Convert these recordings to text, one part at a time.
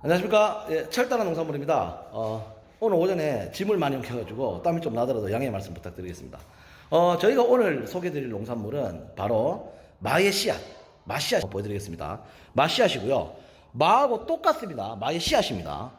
안녕하십니까. 예, 철다란 농산물입니다. 어, 오늘 오전에 짐을 많이 옮겨가지고 땀이 좀 나더라도 양해 말씀 부탁드리겠습니다. 어, 저희가 오늘 소개드릴 농산물은 바로 마의 씨앗, 마씨앗 보여드리겠습니다. 마씨앗이고요. 마하고 똑같습니다. 마의 씨앗입니다.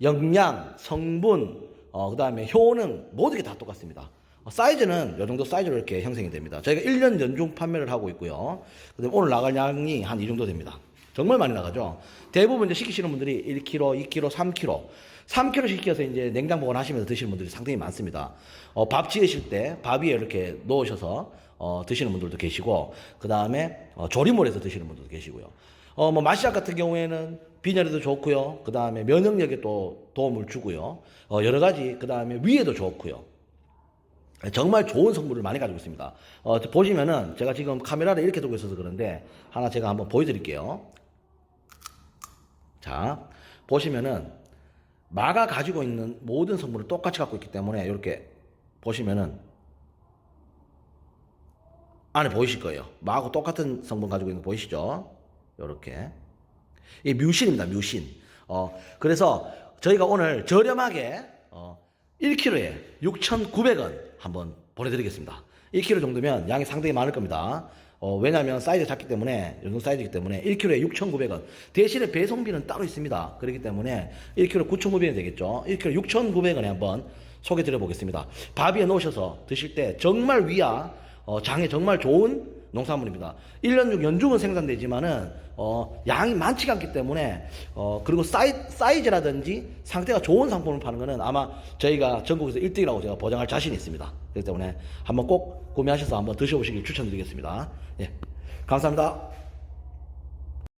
영양, 성분, 어, 그 다음에 효능, 모든 게 다 똑같습니다. 어, 사이즈는 이 정도 사이즈로 이렇게 형성이 됩니다. 저희가 1년 연중 판매를 하고 있고요. 그다음에 오늘 나갈 양이 한 이 정도 됩니다. 정말 많이 나가죠. 대부분 이제 시키시는 분들이 1kg, 2kg, 3kg. 3kg 시켜서 이제 냉장 보관하시면서 드시는 분들이 상당히 많습니다. 어, 밥 지으실 때 밥 위에 이렇게 놓으셔서 어, 드시는 분들도 계시고, 그 다음에 어, 조림물에서 드시는 분들도 계시고요. 어, 뭐, 마시약 같은 경우에는 빈혈에도 좋고요. 그 다음에 면역력에 또 도움을 주고요. 어, 여러 가지, 그 다음에 위에도 좋고요. 정말 좋은 성분을 많이 가지고 있습니다. 어, 보시면은 제가 지금 카메라를 이렇게 두고 있어서 그런데 하나 제가 한번 보여드릴게요. 자, 보시면은 마가 가지고 있는 모든 성분을 똑같이 갖고 있기 때문에 이렇게 보시면은 안에 보이실 거예요. 마하고 똑같은 성분 가지고 있는 거 보이시죠? 이렇게. 이 뮤신입니다, 뮤신. 어, 그래서 저희가 오늘 저렴하게, 어, 1kg에 6,900원 한번 보내드리겠습니다. 1kg 정도면 양이 상당히 많을 겁니다. 어, 왜냐면 사이즈 작기 때문에, 연동 사이즈이기 때문에 1kg에 6,900원. 대신에 배송비는 따로 있습니다. 그렇기 때문에 1kg 9,900원 되겠죠. 1kg 6,900원에 한번 소개 드려 보겠습니다. 밥 위에 놓으셔서 드실 때 정말 위야, 어, 장에 정말 좋은 농산물입니다. 1년 중 연중은 생산되지만은 어, 양이 많지가 않기 때문에 어, 그리고 사이, 사이즈라든지 상태가 좋은 상품을 파는 거는 아마 저희가 전국에서 1등이라고 제가 보장할 자신이 있습니다. 그렇기 때문에 한번 꼭 구매하셔서 한번 드셔보시길 추천드리겠습니다. 예. 감사합니다.